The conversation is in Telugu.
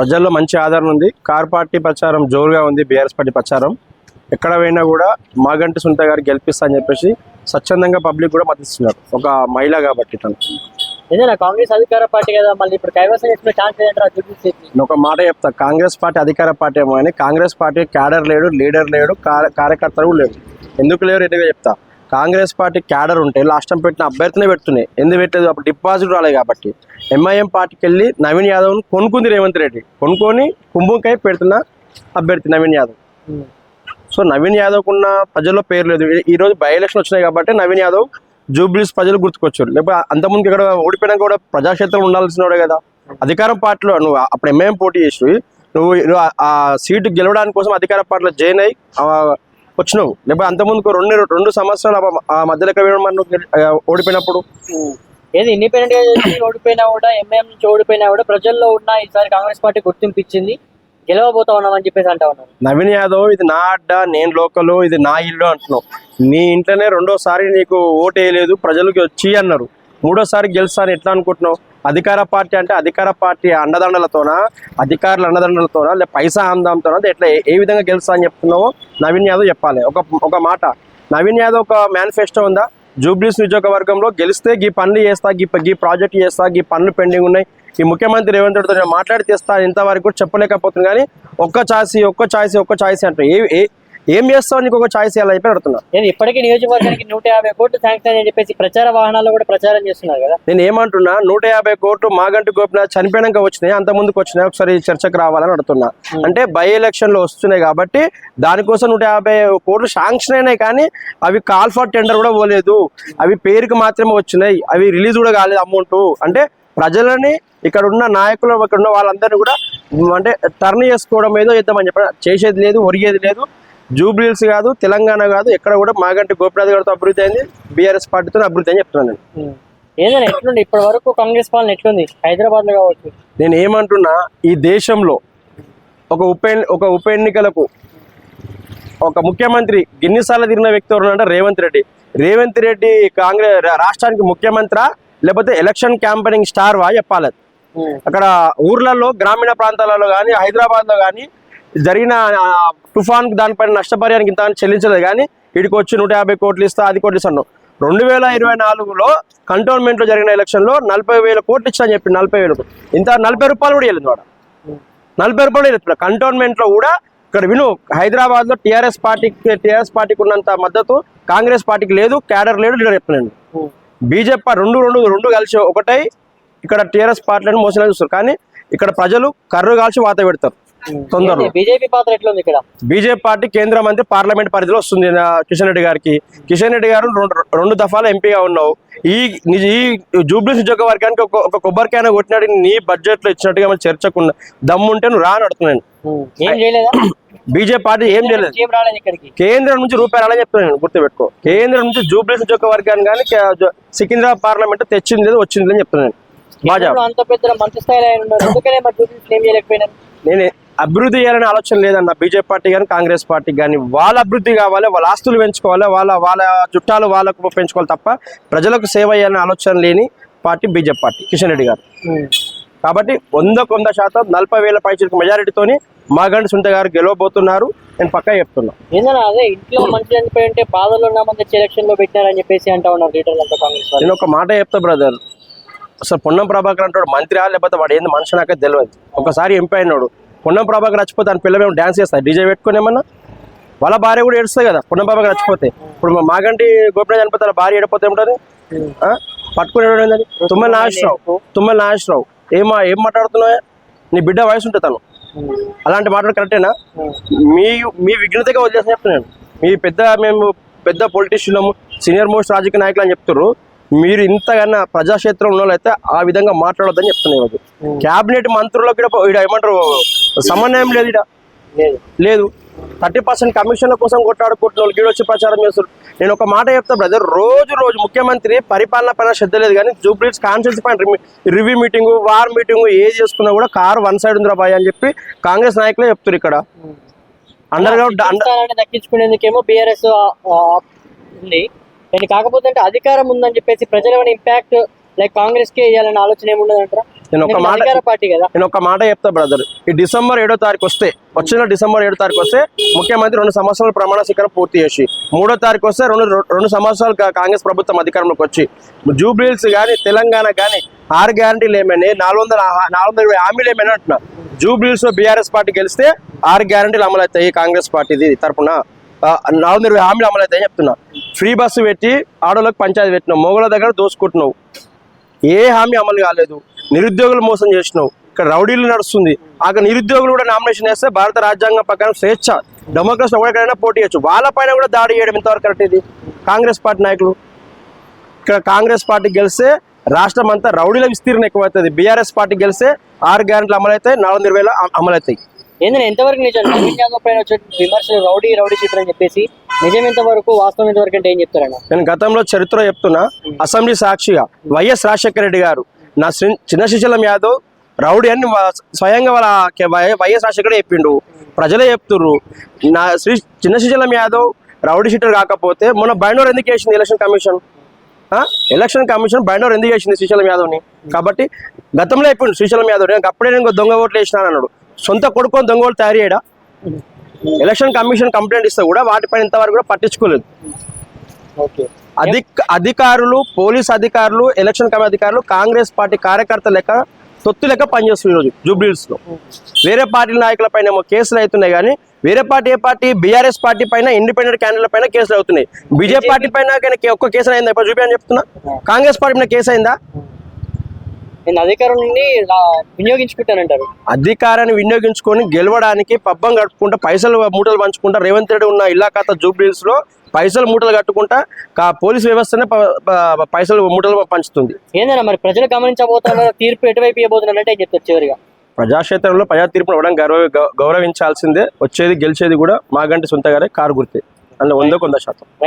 ప్రజల్లో మంచి ఆదరణ ఉంది. కార్ పార్టీ ప్రచారం జోరుగా ఉంది. బీఆర్ఎస్ పార్టీ ప్రచారం. ఎక్కడ పోయినా కూడా మాగంటి సునీత గారు గెలిపిస్తా అని చెప్పేసి స్వచ్ఛందంగా పబ్లిక్ కూడా మద్దతిస్తున్నారు. ఒక మహిళ కాబట్టి తను. ఏదైనా కాంగ్రెస్ అధికార పార్టీ కదా మళ్ళీ ఇప్పుడు కైవసం ఛాన్స్ నేను ఒక మాట చెప్తా. కాంగ్రెస్ పార్టీ అధికార పార్టీ ఏమో కానీ కాంగ్రెస్ పార్టీ క్యాడర్ లేడు లీడర్ లేడు కార్య- కార్యకర్తలు లేడు ఎందుకు లేరు ఎందుకు చెప్తా. కాంగ్రెస్ పార్టీ క్యాడర్ ఉంటే లాస్ట్ టైం పెట్టిన అభ్యర్థినే పెడుతున్నాయి. ఎందుకు పెట్టలేదు? అప్పుడు డిపాజిట్ రాలేదు కాబట్టి. ఎంఐఎం పార్టీకి వెళ్ళి నవీన్ యాదవ్ను కొనుక్కుంది రేవంత్ రెడ్డి. కొనుక్కొని కుంభంకాయ పెడుతున్న అభ్యర్థి నవీన్ యాదవ్. సో నవీన్ యాదవ్ ఉన్న ప్రజల్లో పేరు లేదు. ఈ- ఈ రోజు బై ఎలక్షన్ వచ్చినాయి కాబట్టి నవీన్ యాదవ్ జూబ్లీస్ ప్రజలు గుర్తుకొచ్చారు. లేకపోతే అంతకుముందు ఇక్కడ ఓడిపోయినాక కూడా ప్రజాక్షేత్రం ఉండాల్సిన వాడే కదా. అధికారం పార్టీలో నువ్వు అప్పుడు ఎంఐఎం పోటీ చేసి నువ్వు ఆ- సీటు గెలవడానికి కోసం అధికార పార్టీలో జాయిన్ అయ్యి వచ్చినావు. లేకపోతే అంతకుముందు రెండు రెండు సంవత్సరాలు ఆ- మధ్యలో ఆ, ఓడిపోయినప్పుడు? ఏది ఇండిపెండెంట్గా ఓడిపోయినా కూడా ఎంఐఎం నుంచి ఓడిపోయినా కూడా ప్రజల్లో ఉన్న ఈసారి కాంగ్రెస్ పార్టీ గుర్తింపు ఇచ్చింది గెలవబోతా ఉన్నామని చెప్పేసి అంటా ఉన్నారు. నవీన్ యాదవ్ ఇది నా అడ్డ నేను లోకల్ ఇది నా ఇల్లు అంటున్నావు. నీ ఇంట్లోనే రెండోసారి నీకు ఓటు వేయలేదు ప్రజలకు వచ్చి అన్నారు. మూడోసారి గెలుస్తా అని ఎట్లా అనుకుంటున్నావు? అధికార పార్టీ అంటే అధికార పార్టీ అండదండలతోనా అధికారుల అండదండలతోనా లేదా పైసా ఆందంతోనా ఎట్లా ఏ- విధంగా గెలుస్తా అని చెప్తున్నావో నవీన్ యాదవ్ చెప్పాలి. ఒక ఒక మాట. నవీన్ యాదవ్ ఒక మేనిఫెస్టో ఉందా? జూబ్లీస్ నియోజకవర్గంలో గెలిస్తే గీ పనులు చేస్తా గీ గీ ప్రాజెక్ట్ చేస్తా గీ పనులు పెండింగ్ ఉన్నాయి. ఈ ముఖ్యమంత్రి రేవంత్ రెడ్డితో నేను మాట్లాడి తెస్తా ఇంతవరకు కూడా చెప్పలేకపోతుంది కానీ ఒక్క ఛాయిస్ ఒక్క ఛాయిస్ ఒక్క ఛాయిస్ అంటారు ఏ ఏ- చేస్తావు? నీకు ఒక ఛాయిస్ ఇలా చెప్పి అడుగుతున్నా. ఏది ఇప్పటికీ నియోజకవర్గానికి నూట యాభై కోట్లు శాంక్షన్ అని చెప్పేసి ప్రచార వాహనాల్లో కూడా ప్రచారం చేస్తున్నారు కదా. నేను ఏమంటున్నా? నూట యాభై కోట్లు మాగంటి గోపినాథ్ చనిపోయాక వచ్చినాయి? అంత ముందుకు వచ్చినాయి? ఒకసారి చర్చకు రావాలని అడుగుతున్నా. అంటే బై ఎలక్షన్లో వస్తున్నాయి కాబట్టి దానికోసం నూట యాభై కోట్లు శాంక్షన్ అయినాయి కానీ అవి కాల్ ఫర్ టెండర్ కూడా పోలేదు. అవి పేరుకి మాత్రమే వచ్చినాయి. అవి రిలీజ్ కూడా కాలేదు అమౌంట్ అంటే ప్రజలని ఇక్కడ ఉన్న నాయకులు ఇక్కడ ఉన్న వాళ్ళందరినీ కూడా అంటే టర్న్ చేసుకోవడం ఏదో చేద్దామని చెప్పి చేసేది లేదు ఒరిగేది లేదు. జూబ్లీల్స్ కాదు తెలంగాణ కాదు ఎక్కడ కూడా మాగంటి గోపినాథ్ గారితో అభివృద్ధి అయింది. బీఆర్ఎస్ పార్టీతో అభివృద్ధి అని చెప్తున్నాను నేను. ఏదైనా ఎట్లుంది? ఇప్పటి వరకు కాంగ్రెస్ పాలన ఎట్లుంది? హైదరాబాద్లో కావచ్చు. నేను ఏమంటున్నా ఈ దేశంలో ఒక ఉప ఎన్ని- ఒక ఉప ఎన్నికలకు ఒక ముఖ్యమంత్రి ఎన్నిసార్లు తిరిగిన వ్యక్తి ఎవరు అంటే రేవంత్ రెడ్డి. రేవంత్ రెడ్డి కాంగ్రెస్ రాష్ట్రానికి ముఖ్యమంత్రి లేకపోతే ఎలక్షన్ క్యాంపెయినింగ్ స్టార్ వా చెప్పాలి. అక్కడ ఊర్లలో గ్రామీణ ప్రాంతాలలో కానీ హైదరాబాద్లో కానీ జరిగిన తుఫాన్ దానిపైన నష్టపరిహారానికి ఇంత అని చెల్లించలేదు. కానీ వీడికి వచ్చి నూట యాభై కోట్లు ఇస్తా అది కోట్లు ఇస్తాను రెండు వేల ఇరవై నాలుగులో కంటోన్మెంట్లో జరిగిన ఎలక్షన్లో నలభై వేల కోట్లు ఇచ్చా అని చెప్పి నలభై వేలకు. ఇంత నలభై రూపాయలు కూడా వెళ్ళింది వాడు. నలభై రూపాయలు చెప్తున్నా కంటోన్మెంట్లో కూడా ఇక్కడ విను హైదరాబాద్లో టిఆర్ఎస్ పార్టీకి టిఆర్ఎస్ పార్టీకి ఉన్నంత మద్దతు కాంగ్రెస్ పార్టీకి లేదు క్యాడర్ లేడు లీడర్ చెప్పలేండి బీజేపీ రెండు రెండు రెండు కలిసి ఒకటై ఇక్కడ టిఆర్ఎస్ పార్టీలను మోసం చూస్తారు. కానీ ఇక్కడ ప్రజలు కర్రు కాల్చి వాత పెడతారు. తొందరలో. బీజేపీ పాత్ర ఇక్కడ? బీజేపీ పార్టీ కేంద్ర మంత్రి పార్లమెంట్ పరిధిలో వస్తుంది కిషన్ రెడ్డి గారికి. కిషన్ రెడ్డి గారు రెండు దఫాలు ఎంపీగా ఉన్నావు. ఈ ఈ జూబ్లీ నియోజకవర్గానికి ఒక ఒక కొబ్బరికాయ కొట్టినట్టు నీ బడ్జెట్లో ఇచ్చినట్టుగా మన చర్చకున్న దమ్ముంటే నువ్వు రాని అడుగుతున్నాను ఏం చేయలేదా? బీజేపీ పార్టీ ఏం చేయలేదు. కేంద్రం నుంచి రూపాయలు అలా చెప్తున్నాను గుర్తుపెట్టుకో. కేంద్రం నుంచి జూబ్లీ నియోజకవర్గాన్ని కానీ సికింద్రాబాద్ పార్లమెంట్ తెచ్చింది లేదు వచ్చింది అని చెప్తున్నాను అంత పెద్ద స్థాయిలో నేను అభివృద్ధి చేయాలనే ఆలోచన లేదన్న బీజేపీ పార్టీ కానీ కాంగ్రెస్ పార్టీ కానీ వాళ్ళ అభివృద్ధి కావాలి వాళ్ళ ఆస్తులు పెంచుకోవాలి వాళ్ళ వాళ్ళ చుట్టాలు వాళ్ళకు పెంచుకోవాలి తప్ప ప్రజలకు సేవ చేయాలనే ఆలోచన లేని party BJP party Kishan Reddy garu. కాబట్టి వందకు వంద శాతం నలభై వేల పైచలకు మెజారిటీతోని మాగండి సుంట గారు గెలవబోతున్నారు నేను పక్కా చెప్తున్నా. అదే ఇంట్లో మంచి చనిపోయి ఉంటే బాధలు ఉన్నామని ఎలక్షన్లో పెట్టారని చెప్పేసి అంటా ఉన్నారు లీడర్లు అంతా కాంగ్రెస్ వాళ్ళు. నేను ఒక మాట చెప్తా బ్రదర్. అసలు పొన్నం ప్రభాకర్ అంటాడు మంత్రి లేకపోతే వాడు ఏంది మనిషి నాకే తెలియదు ఒకసారి ఎంపీ అయినాడు. పొన్నం ప్రభాకర్ చచ్చిపోతే ఆయన పిల్లమేమో డ్యాన్స్ చేస్తారు. డీజే పెట్టుకుని ఏమన్నా? వాళ్ళ భార్య కూడా ఏడుస్తుంది కదా పొన్నం ప్రభాకర్ చచ్చిపోతే ఇప్పుడు మాగంటి గోపినాథ్ చనిపోతే వాళ్ళ భార్య ఏడిపోతే ఆ? పట్టుకుని ఏమైందని తుమ్మల నాగేశ్వరరావు. తుమ్మల నాగేశ్వరరావు. ఏమా ఏం మాట్లాడుతున్నావు? నీ బిడ్డ వయసు ఉంటుంది తను. అలాంటి మాటలు కరెక్టేనా? మీ మీ విఘ్నతగా వదిలేసి చెప్తున్నాను మీ పెద్ద మేము పెద్ద పొలిటీషియన్లము సీనియర్ మోస్ట్ రాజకీయ నాయకులు అని చెప్తారు మీరు ఇంతకన్నా ప్రజాక్షేత్రం ఉన్న వాళ్ళైతే ఆ విధంగా మాట్లాడొద్దని చెప్తున్నాను ఈరోజు. క్యాబినెట్ మంత్రులకు కూడా ఏమంటారు? సమన్వయం లేదు ఈడ. లేదు. థర్టీ పర్సెంట్ కమిషన్ల కోసం కొట్లాడుకుంటున్న వాళ్ళు వచ్చి ప్రచారం చేస్తారు నేను ఒక మాట చెప్తా బ్రదర్ రోజు రోజు ముఖ్యమంత్రి పరిపాలన పైన శ్రద్ధ లేదు కానీ జూబ్లీస్ కాన్స్టిట్యూన్సీ పైన రివ్యూ మీటింగ్ వార్ మీటింగ్ ఏది చేసుకున్నా కూడా కారు వన్ సైడ్ ఉందిరా బాయ్ అని చెప్పి కాంగ్రెస్ నాయకులే చెప్తారు ఇక్కడ. అండర్ గ్రౌండ్ దక్కించుకునేందుకేమో బీఆర్ఎస్ ఉంది. కాకపోతే అంటే అధికారం ఉందని చెప్పేసి ప్రజల ఇంపాక్ట్ లైక్ కాంగ్రెస్ కే వేయాలనే ఆలోచన ఏముండదు అంటారా నేను ఒక మాట నేను ఒక మాట చెప్తా బ్రదర్ ఈ డిసెంబర్ ఏడో తారీఖు వస్తే వచ్చిన డిసెంబర్ ఏడో తారీఖు వస్తే ముఖ్యమంత్రి రెండు సంవత్సరాల ప్రమాణ స్వీకారం పూర్తి చేసి మూడో తారీఖు వస్తే రెండు రెండు సంవత్సరాలు కాంగ్రెస్ ప్రభుత్వం అధికారంలోకి వచ్చి జూబ్లీహిల్స్ కానీ తెలంగాణ కానీ ఆరు గ్యారంటీలు ఏమైనా నాలుగు వందల నాలుగు వందల ఇరవై హామీలు ఏమైనా అంటున్నా. జూబ్లీహిల్స్లో బీఆర్ఎస్ పార్టీ గెలిస్తే ఆరు గ్యారంటీలు అమలు అవుతాయి కాంగ్రెస్ పార్టీది తరపున. ఆ, నాలుగు వందల ఇరవై హామీలు అమలు అవుతాయని చెప్తున్నా. ఫ్రీ బస్సు పెట్టి ఆడోళ్ళకి పంచాయతీ పెట్టినావు మొగల దగ్గర దోసుకుంటున్నావు ఏ హామీ అమలు కాలేదు. నిరుద్యోగులు మోసం చేసినావు. ఇక్కడ రౌడీలు నడుస్తుంది. అక్కడ నిరుద్యోగులు కూడా నామినేషన్ చేస్తే భారత రాజ్యాంగం ప్రకారం స్వేచ్ఛ డెమోక్రసీ ఎవరికైనా పోటీ చేయొచ్చు. వాళ్ళ పైన కూడా దాడి చేయడం ఎంతవరకు కరెక్ట్ ఇది. కాంగ్రెస్ పార్టీ నాయకులు. ఇక్కడ కాంగ్రెస్ పార్టీ గెలిస్తే రాష్ట్రం అంతా రౌడీల విస్తీర్ణం ఎక్కువవుతుంది బీఆర్ఎస్ పార్టీ గెలిస్తే ఆరు గ్యారెంట్లు అమలవుతాయి నాలుగు వేల అమలవుతాయి ఏంటంటే ఎంతవరకు నిజం? నవీన్ యాదవ్ పైన వచ్చే విమర్శలు రౌడీ రౌడీ షీటర్ అని చెప్పేసి నిజం ఎంతవరకు వాస్తవం ఎంతవరకు అంటే ఏం చెప్తారన్న? నేను గతంలో చరిత్ర చెప్తున్నా. అసెంబ్లీ సాక్షిగా వైఎస్ రాజశేఖర రెడ్డి గారు నా చిన్న శిశలం యాదవ్ రౌడీ అని స్వయంగా వాళ్ళ వైఎస్ రాజశేఖర్ చెప్పిండు. ప్రజలే చెప్తుర్రు. నా శ్రీ చిన్న శిశలం యాదవ్ రౌడీ షీటర్ కాకపోతే మొన్న బైండోర్ ఎందుకు వేసింది election commission? Election commission bind over ఎందుకు వేసింది శ్రీశైలం యాదవ్ని? కాబట్టి గతంలో చెప్పిండు శ్రీశైలం యాదవ్ నేను అప్పుడే నేను దొంగ ఓట్లు వేసినాను అన్నాడు. సొంత కొడుకొని దొంగ ఓట్లు తయారు చేయడా? ఎలక్షన్ కమిషన్ కంప్లైంట్ ఇస్తే కూడా వాటిపైన ఇంతవరకు కూడా పట్టించుకోలేదు. అధికారులు పోలీస్ అధికారులు ఎలక్షన్ కమిటీ అధికారులు కాంగ్రెస్ పార్టీ కార్యకర్త లెక్క తొత్తు లెక్క పనిచేస్తున్నారు ఈరోజు జూబ్లీస్లో వేరే పార్టీ నాయకుల పైన ఏమో కేసులు అవుతున్నాయి కానీ వేరే పార్టీ ఏ పార్టీ బీఆర్ఎస్ పార్టీ పైన ఇండిపెండెంట్ క్యాండిడేట్ పైన కేసులు అవుతున్నాయి. బీజేపీ పార్టీ పైన ఒక్క కేసు అయిందా? ఇప్పుడు చూపి అని చెప్తున్నా. కాంగ్రెస్ పార్టీ పైన కేసు అయిందా? నేను అధికారం నుండి లా- వినియోగించుకుంటానంటారు. అధికారాన్ని వినియోగించుకొని గెలవడానికి పబ్బం కట్టుకుంటా పైసలు మూటలు పంచుకుంటా రేవంత్ రెడ్డి ఉన్న ఇలాఖాతా జూబ్లీస్లో పైసలు మూటలు కట్టుకుంటా కా- పోలీస్ వ్యవస్థనే పైసలు మూటలు పంచుతుంది. ఏందన్నా మరి ప్రజలు గమనించబోతున్నారు? తీర్పు ఎటువైపు ఇవ్వబోతున్నారు అంటే ఏం చెప్తారు చివరిగా? ప్రజాక్షేత్రంలో ప్రజా తీర్పును ఇవ్వడం గౌరవ గౌరవించాల్సిందే. వచ్చేది గెలిచేది కూడా మాగంటి సొంత గారే కారు గుర్తే. అందులో వంద కొంద శాతం.